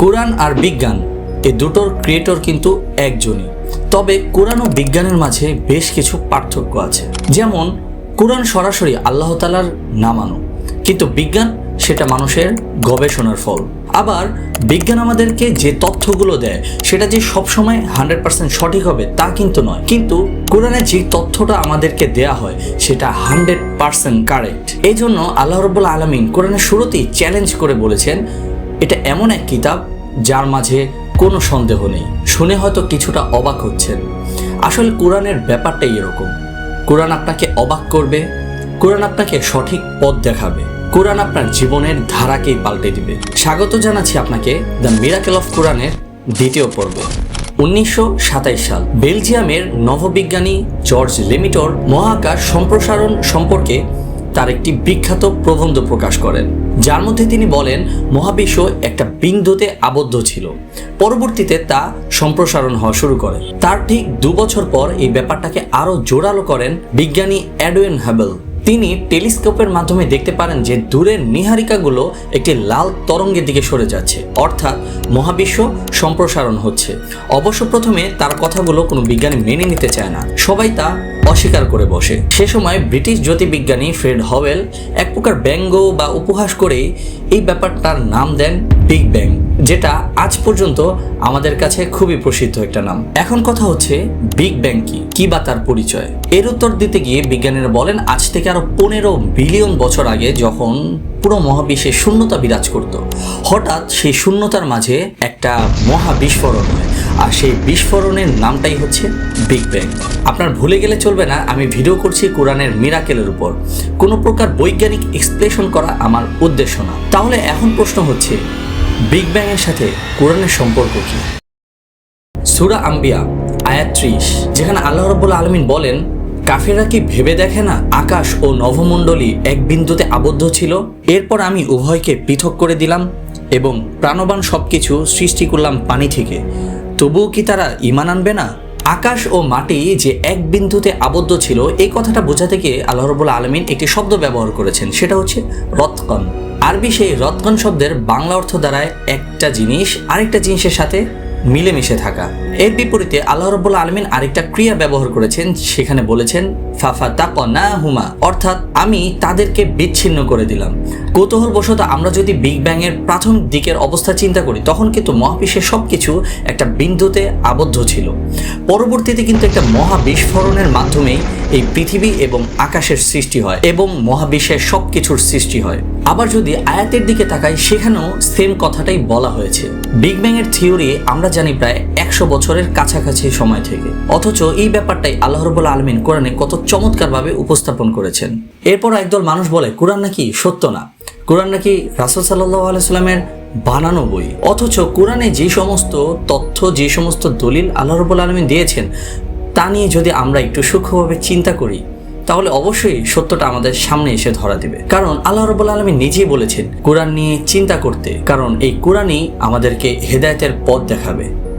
কোরআন আর বিজ্ঞান, এ দুটোর ক্রিয়েটর কিন্তু একজনই। তবে কোরআন ও বিজ্ঞানের মাঝে বেশ কিছু পার্থক্য আছে। যেমন, কোরআন সরাসরি আল্লাহ তালার নামানো কিন্তু বিজ্ঞান সেটা মানুষের গবেষণার ফল। আবার, বিজ্ঞান আমাদেরকে যে তথ্যগুলো দেয়, সেটা যে সবসময় হান্ড্রেড পার্সেন্ট সঠিক হবে তা কিন্তু নয়। কিন্তু কোরআনে যে তথ্যটা আমাদেরকে দেয়া হয়, সেটা হান্ড্রেড পার্সেন্ট কারেক্ট। এই জন্য আল্লাহ রবুল্লা আলমিন কোরআনের শুরুতেই চ্যালেঞ্জ করে বলেছেন এটা এমন এক কিতাব যার মাঝে কোনো সন্দেহ নেই। শুনে হয়তো কিছুটা অবাক হচ্ছেন। আসলে কোরআনের ব্যাপারটাই এরকম। কোরআন আপনাকে অবাক করবে, কোরআন আপনাকে সঠিক পথ দেখাবে। কোরআন আপনার জীবনের ধারাকেই পাল্টে দিবে। স্বাগত জানাচ্ছি আপনাকে দ্য মিরাকেল অফ কোরআনের দ্বিতীয় পর্ব। উনিশশো সাল, বেলজিয়ামের নভোবিজ্ঞানী জর্জ লিমিটর মহাকাশ সম্প্রসারণ সম্পর্কে তার একটি বিখ্যাত প্রবন্ধ প্রকাশ করেন। যার মধ্যে তিনি বলেন, মহাবিশ্ব একটা বিন্দুতে আবদ্ধ ছিল। পরবর্তীতে তা সম্প্রসারণ হওয়া শুরু করে। তার ঠিক দু বছর পর এই ব্যাপারটাকে আরও জোরালো করেন বিজ্ঞানী অ্যাডওয়েন হাবেল। তিনি টেলিস্কোপের মাধ্যমে দেখতে পারেন যে দূরের নিহারিকাগুলো একটি লাল তরঙ্গের দিকে সরে যাচ্ছে। অর্থাৎ মহাবিশ্ব সম্প্রসারণ হচ্ছে। অবশ্য প্রথমে তার কথাগুলো কোনো বিজ্ঞানী মেনে নিতে চায় না। সবাই তা অস্বীকার করে বসে। সে সময় ব্রিটিশ জ্যোতির্বিজ্ঞানী ফ্রেড হওয়েল এক প্রকার ব্যঙ্গ বা উপহাস করেই এই ব্যাপারটার নাম দেন বিগ ব্যাং যেটা আজ পর্যন্ত আমাদের কাছে খুবই প্রসিদ্ধ একটা নাম। এখন কথা হচ্ছে বিগ ব্যাং কি? কি বা তার পরিচয়? এর উত্তর দিতে গিয়ে বিজ্ঞানীরা বলেন, আজ থেকে আরও পনেরো বিলিয়ন বছর আগে যখন পুরো মহাবিশ্বে শূন্যতা বিরাজ করত, হঠাৎ সেই শূন্যতার মাঝে একটা মহা বিস্ফোরণ হয়। আর সেই বিস্ফোরণের নামটাই হচ্ছে বিগ ব্যাং আপনার ভুলে গেলে চলবে না, আমি ভিডিও করছি কোরআনের মিরাকেলের উপর। কোনো প্রকার বৈজ্ঞানিক এক্সপ্লেশন করা আমার উদ্দেশ্য না। তাহলে এখন প্রশ্ন হচ্ছে বিগ ব্যাং এর সাথে কোরআনের সম্পর্ক কি? সুরা আম্বিয়া, আয়াত ত্রিশ, যেখানে আল্লাহ রব্বুল আলমিন বলেন কাফেরা কি ভেবে দেখে না আকাশ ও নভমণ্ডলী এক বিন্দুতে আবদ্ধ ছিল? এরপর আমি উভয়কে পৃথক করে দিলাম এবং প্রাণবান সবকিছু সৃষ্টি করলাম পানি থেকে। তবুও কি তারা ইমান আনবে না? আকাশ ও মাটি যে এক বিন্দুতে আবদ্ধ ছিল, এই কথাটা বোঝাতে গিয়ে আল্লাহ রবুল্লা আলমিন একটি শব্দ ব্যবহার করেছেন, সেটা হচ্ছে রতকন। আরবি সেই রতকন শব্দের বাংলা অর্থ দ্বারায় একটা জিনিস, আরেকটা জিনিসের সাথে মিলেমিশে থাকা। এর বিপরীতে আল্লাহ রব্বুল্লা আলমিন আরেকটা ক্রিয়া ব্যবহার করেছেন, সেখানে বলেছেন ফাফা তাক না হুমা অর্থাৎ আমি তাদেরকে বিচ্ছিন্ন করে দিলাম। কৌতূহলবশত আমরা যদি বিগ ব্যাং এর প্রাথমিক দিকের অবস্থা চিন্তা করি, তখন কিন্তু মহাবিশ্বের সবকিছু একটা বিন্দুতে আবদ্ধ ছিল। পরবর্তীতে কিন্তু একটা মহা বিস্ফোরণের মাধ্যমেই এই পৃথিবী এবং আকাশের সৃষ্টি হয় এবং মহাবিশ্বের সব কিছুর সৃষ্টি হয়। আবার যদি আয়াতের দিকে তাকাই, সেখানেও সেম কথাটাই বলা হয়েছে। বিগ ব্যাং এর থিওরি আমরা জানি প্রায় একশো বছরের কাছাকাছি সময় থেকে। অথচ এই ব্যাপারটাই আল্লাহ রবুল আলমিন কোরআনে কত চমৎকারভাবে উপস্থাপন করেছেন। এরপর একদল মানুষ বলে, কোরআন নাকি সত্য না? কোরআন নাকি রাসুল সাল্লাহ আলাইস্লামের বানানো বই? অথচ কোরআনে যে সমস্ত তথ্য, যে সমস্ত দলিল আল্লাহ রবুল আলমিন দিয়েছেন, তা নিয়ে যদি আমরা একটু সূক্ষ্মভাবে চিন্তা করি তাহলে অবশ্যই সত্যটা আমাদের সামনে এসে ধরা দিবে। কারণ আল্লাহ রবুল আলমী নিজেই বলেছেন, কোরআন নিয়ে চিন্তা করতে। কারণ এই কোরআনই আমাদেরকে হেদায়তের পথ দেখাবে।